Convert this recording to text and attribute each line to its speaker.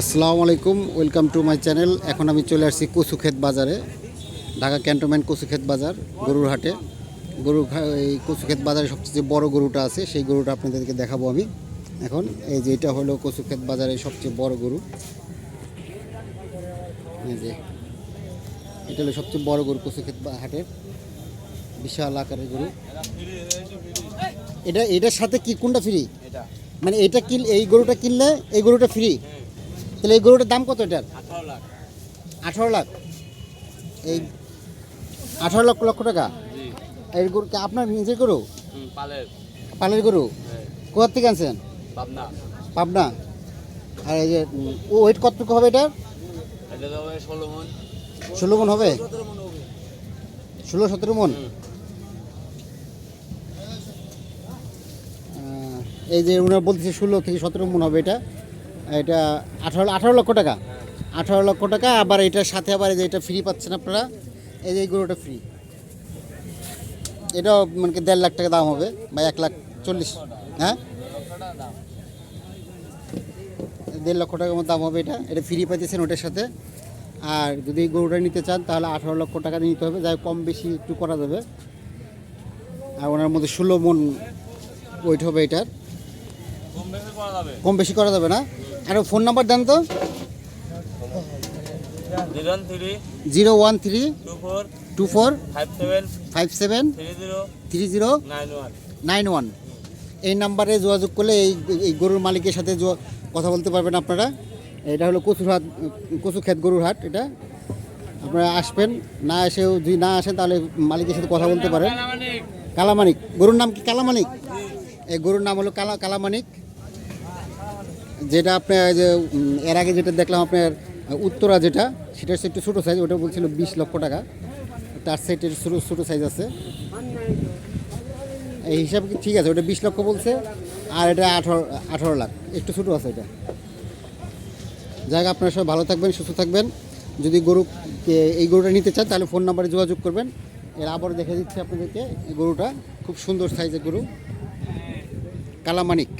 Speaker 1: আসসালামু আলাইকুম welcome to my channel. এখন আমি চলে আসছি কচুক্ষেত বাজারে ঢাকা ক্যান্টনমেন্ট কচুক্ষেত বাজার গরুর হাটে। গরু এই কচুক্ষেত বাজারে সবচেয়ে বড় গরুটা আছে সেই গরুটা আপনাদেরকে দেখাবো আমি। এখন এই যে এটা হলো কচুক্ষেত বাজারের সবচেয়ে বড় গরু। এই যে এটা হলো সবচেয়ে বড় গরু কচুক্ষেত হাটের। বিশাল আকারের গরু। এটা এটার সাথে কি কোনটা ফ্রি মানে এটা কিন এই গরুটা কিনলে এই গরুটা ফ্রি তাহলে এই গরুটার দাম কত এটার?
Speaker 2: আঠারো লাখ।
Speaker 1: এই আঠারো লক্ষ লক্ষ টাকা? এই গরু আপনার নিজের গরু?
Speaker 2: পালের।
Speaker 1: গরু?
Speaker 2: হ্যাঁ,
Speaker 1: কোথা থেকে আনছেন?
Speaker 2: পাবনা।
Speaker 1: পাবনা। আর এই যে ওয়েট কতটুকু হবে এটার?
Speaker 2: এটা ষোলো মন।
Speaker 1: হবে? ষোলো সতেরো মন এই যে ওনারা বলতেছে ষোলো থেকে সতেরো মন হবে এটা। এটা আঠারো আঠারো লক্ষ টাকা। আঠারো লক্ষ টাকা, আবার এটার সাথে আবার যে এটা ফ্রি পাচ্ছেন আপনারা, এই যে গরুটা ফ্রি এটাও মানে কি দেড় লাখ টাকা দাম হবে, বা এক লাখ চল্লিশ হ্যাঁ? দেড় লক্ষ টাকার মতো দাম হবে এটা এটা ফ্রি পাইতেছেন ওটার সাথে। আর যদি এই গরুটা নিতে চান, তাহলে আঠারো লক্ষ টাকা নিতে হবে, যাই কম বেশি একটু করা যাবে। আর ওনার মধ্যে ষোলো মন ওয়েট হবে এটার।
Speaker 2: কম বেশি করা যাবে
Speaker 1: না? আর ফোন নাম্বার দেন তো।
Speaker 2: Zero
Speaker 1: one three
Speaker 2: two four five seven three zero nine one
Speaker 1: এই নাম্বারে যোগাযোগ করলে এই এই গরুর মালিকের সাথে কথা বলতে পারবেন আপনারা। এটা হলো কচুর হাট কচু ক্ষেত গরুর হাট এটা। আপনারা আসবেন না এসেও যদি না আসেন তাহলে মালিকের সাথে কথা বলতে পারেন। কালামানিক। গরুর নাম কি কালামানিক? এই গরুর নাম হলো কালা কালামানিক। যেটা আপনার যে এর আগে যেটা দেখলাম আপনার উত্তরা যেটা সেটা হচ্ছে একটু ছোটো সাইজ ওটা বলছিল বিশ লক্ষ টাকা। তার সেটের ছোটো ছোটো সাইজ আছে। এই হিসাব ঠিক আছে? ওটা বিশ লক্ষ বলছে, আর এটা আঠারো আঠারো লাখ। একটু ছোটো আছে এটা। যাক আপনারা সবাই ভালো থাকবেন, সুস্থ থাকবেন। যদি গরুকে এই গরুটা নিতে চান, তাহলে ফোন নাম্বারে যোগাযোগ করবেন। এর আবার দেখে দিচ্ছি আপনাদেরকে, এই গরুটা খুব সুন্দর সাইজের গরু। কালামানিক।